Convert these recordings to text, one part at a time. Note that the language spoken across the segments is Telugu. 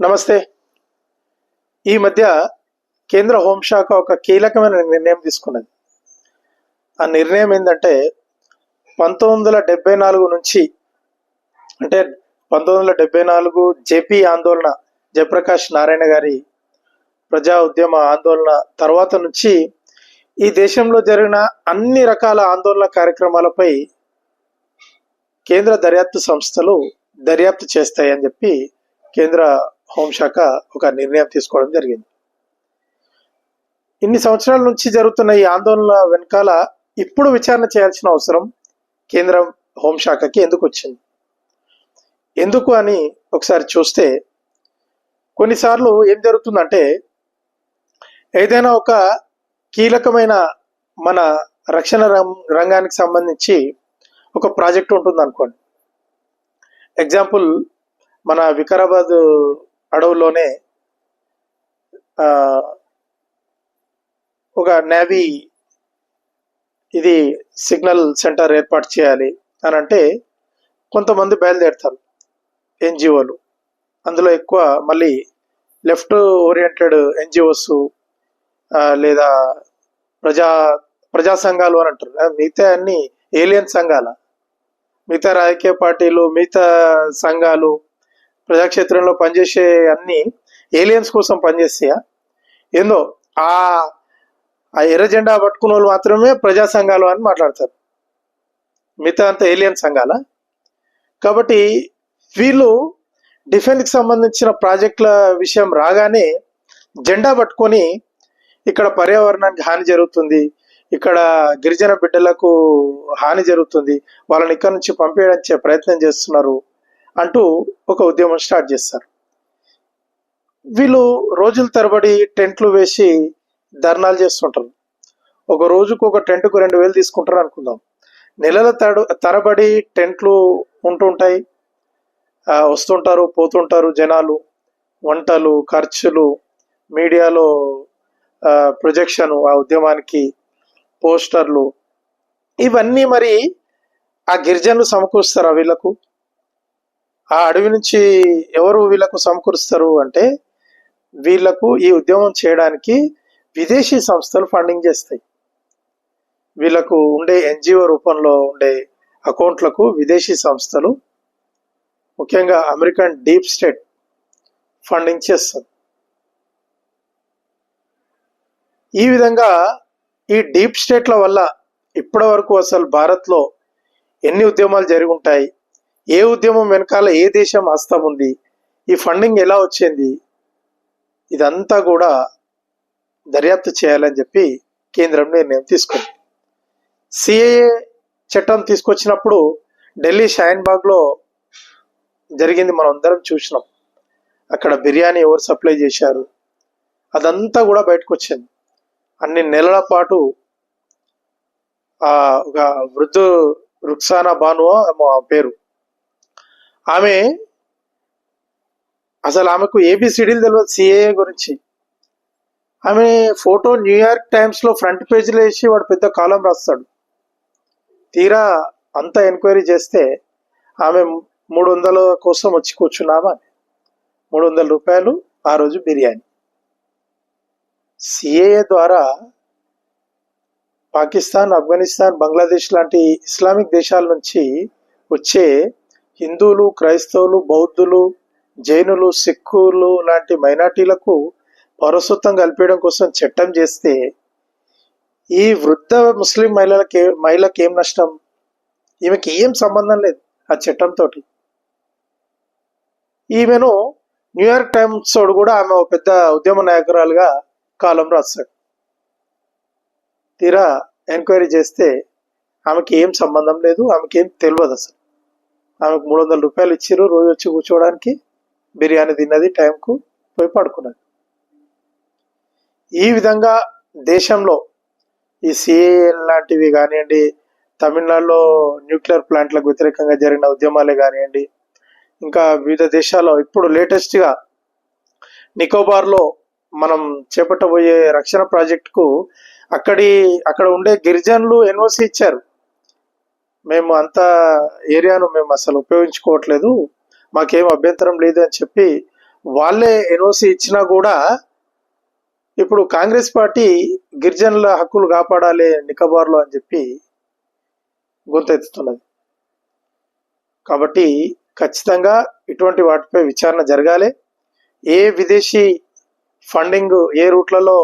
నమస్తే. ఈ మధ్య కేంద్ర హోంశాఖ ఒక కీలకమైన నిర్ణయం తీసుకున్నది. ఆ నిర్ణయం ఏంటంటే పంతొమ్మిది వందల డెబ్బై నాలుగు నుంచి అంటే పంతొమ్మిది వందల డెబ్బై నాలుగు జేపీ ఆందోళన జయప్రకాష్ నారాయణ గారి ప్రజా ఉద్యమ ఆందోళన తర్వాత నుంచి ఈ దేశంలో జరిగిన అన్ని రకాల ఆందోళన కార్యక్రమాలపై కేంద్ర దర్యాప్తు సంస్థలు దర్యాప్తు చేస్తాయని చెప్పి కేంద్ర హోంశాఖ ఒక నిర్ణయం తీసుకోవడం జరిగింది. ఇన్ని సంవత్సరాల నుంచి జరుగుతున్న ఈ ఆందోళన వెనకాల ఇప్పుడు విచారణ చేయాల్సిన అవసరం కేంద్ర హోంశాఖకి ఎందుకు వచ్చింది? ఎందుకు అని ఒకసారి చూస్తే కొన్నిసార్లు ఏం జరుగుతుందంటే ఏదైనా ఒక కీలకమైన మన రక్షణ రం- రంగానికి సంబంధించి ఒక ప్రాజెక్ట్ ఉంటుంది అనుకోండి ఎగ్జాంపుల్ మన వికారాబాద్ అడవుల్లోనే ఒక నేవీ ఇది సిగ్నల్ సెంటర్ ఏర్పాటు చేయాలి అని అంటే కొంతమంది బయలుదేరుతారు ఎన్జిఓలు. అందులో ఎక్కువ మళ్ళీ లెఫ్ట్ ఓరియంటెడ్ ఎన్జిఓస్ లేదా ప్రజా ప్రజా సంఘాలు అని అంటారు. మిగతా అన్ని ఏలియన్ సంఘాల? మిగతా రాజకీయ పార్టీలు మిగతా సంఘాలు ప్రజాక్షేత్రంలో పనిచేసే అన్ని ఏలియన్స్ కోసం పనిచేస్తాయా? ఏందో ఆ ఆ ఎర్ర జెండా పట్టుకున్న వాళ్ళు మాత్రమే ప్రజా సంఘాలు అని మాట్లాడతారు. మిగతా అంత ఏలియన్ సంఘాల? కాబట్టి వీళ్ళు డిఫెన్స్కి సంబంధించిన ప్రాజెక్టుల విషయం రాగానే జెండా పట్టుకొని ఇక్కడ పర్యావరణానికి హాని జరుగుతుంది ఇక్కడ గిరిజన బిడ్డలకు హాని జరుగుతుంది వాళ్ళని ఇక్కడ నుంచి పంపేయడానికి ప్రయత్నం చేస్తున్నారు. అంటూ ఒక ఉద్యమం స్టార్ట్ చేస్తారు. వీళ్ళు రోజుల తరబడి టెంట్లు వేసి ధర్నాలు చేస్తుంటారు. ఒక రోజుకు ఒక టెంట్కు రెండు వేలు తీసుకుంటారు అనుకుందాం. నెలల తడు తరబడి టెంట్లు ఉంటుంటాయి వస్తుంటారు పోతుంటారు జనాలు. వంటలు ఖర్చులు మీడియాలో ప్రొజెక్షన్ ఆ ఉద్యమానికి పోస్టర్లు. ఇవన్నీ మరి ఆ గిరిజనులు సమకూరుస్తారా వీళ్ళకు? ఆ అడవి నుంచి ఎవరు వీళ్ళకు సమకూరుస్తారు అంటే వీళ్ళకు ఈ ఉద్యమం చేయడానికి విదేశీ సంస్థలు ఫండింగ్ చేస్తాయి. వీళ్ళకు ఉండే ఎన్జిఓ రూపంలో ఉండే అకౌంట్లకు విదేశీ సంస్థలు ముఖ్యంగా అమెరికన్ డీప్ స్టేట్ ఫండింగ్ చేస్తుంది ఈ విధంగా ఈ డీప్ స్టేట్ల వల్ల ఇప్పటి వరకు అసలు భారత్లో ఎన్ని ఉద్యమాలు జరిగి ఉంటాయి ఏ ఉద్యమం వెనకాల ఏ దేశం హస్తం ఉంది? ఈ ఫండింగ్ ఎలా వచ్చింది? ఇదంతా కూడా దర్యాప్తు చేయాలని చెప్పి కేంద్రం నిర్ణయం తీసుకుంది. సిఏఏ చట్టం తీసుకొచ్చినప్పుడు ఢిల్లీ షాయిన్బాగ్లో జరిగింది మనం అందరం చూసినాం. అక్కడ బిర్యానీ ఎవరు సప్లై చేశారు? అదంతా కూడా బయటకు వచ్చింది. అన్ని నెలల పాటు ఒక వృద్ధు రుక్సానా బాను పేరు. ఆమె అసలు ఆమెకు ఏబిసిడీలు తెలియదు సిఏఏ గురించి. ఆమె ఫోటో న్యూయార్క్ టైమ్స్లో ఫ్రంట్ పేజీలో వేసి వాడు పెద్ద కాలం రాస్తాడు. తీరా అంతా ఎంక్వైరీ చేస్తే ఆమె మూడు వందల కోసం వచ్చి కూర్చున్నామా మూడు వందల రూపాయలు ఆ రోజు బిర్యానీ. సిఏఏ ద్వారా పాకిస్తాన్ ఆఫ్ఘనిస్తాన్ బంగ్లాదేశ్ లాంటి ఇస్లామిక్ దేశాల నుంచి వచ్చే హిందువులు క్రైస్తవులు బౌద్ధులు జైనులు సిక్కులు లాంటి మైనార్టీలకు పౌరసత్వం కల్పించడం కోసం చట్టం చేస్తే ఈ వృద్ధ ముస్లిం మహిళలకి మహిళకి ఏం నష్టం? ఈమెకి ఏం సంబంధం లేదు ఆ చట్టంతో ఈమెను న్యూయార్క్ టైమ్స్ తోడు కూడా ఆమె ఒక పెద్ద ఉద్యమ నాయకురాలుగా కాలం రాస్తాడు తీరా ఎంక్వైరీ చేస్తే ఆమెకి ఏం సంబంధం లేదు ఆమెకి ఏం తెలియదు అసలు. ఆమెకు మూడు వందల రూపాయలు ఇచ్చిర్రు రోజు వచ్చి కూర్చోవడానికి. బిర్యానీ తిన్నది టైంకు పోయి పడుకున్నది. ఈ విధంగా దేశంలో ఈ సిఏఎల్ లాంటివి కానివ్వండి తమిళనాడులో న్యూక్లియర్ ప్లాంట్లకు వ్యతిరేకంగా జరిగిన ఉద్యమాలే కానివ్వండి ఇంకా వివిధ దేశాల్లో ఇప్పుడు లేటెస్ట్గా నికోబార్లో మనం చేపట్టబోయే రక్షణ ప్రాజెక్టుకు అక్కడి అక్కడ ఉండే గిరిజనులు ఎన్ఓసి ఇచ్చారు. మేము అంత ఏరియాను మేము అసలు ఉపయోగించుకోవట్లేదు. మాకేం అభ్యంతరం లేదు అని చెప్పి వాళ్ళే ఎన్ఓసి ఇచ్చినా కూడా ఇప్పుడు కాంగ్రెస్ పార్టీ గిరిజనుల హక్కులు కాపాడాలి నికబార్లో అని చెప్పి గొంతెత్తుతున్నది. కాబట్టి ఖచ్చితంగా ఇటువంటి వాటిపై విచారణ జరగాలి. ఏ విదేశీ ఫండింగ్ ఏ రూట్లలో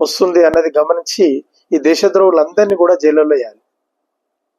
వస్తుంది అన్నది గమనించి ఈ దేశద్రోహులందరినీ కూడా జైల్లో వేయాలి.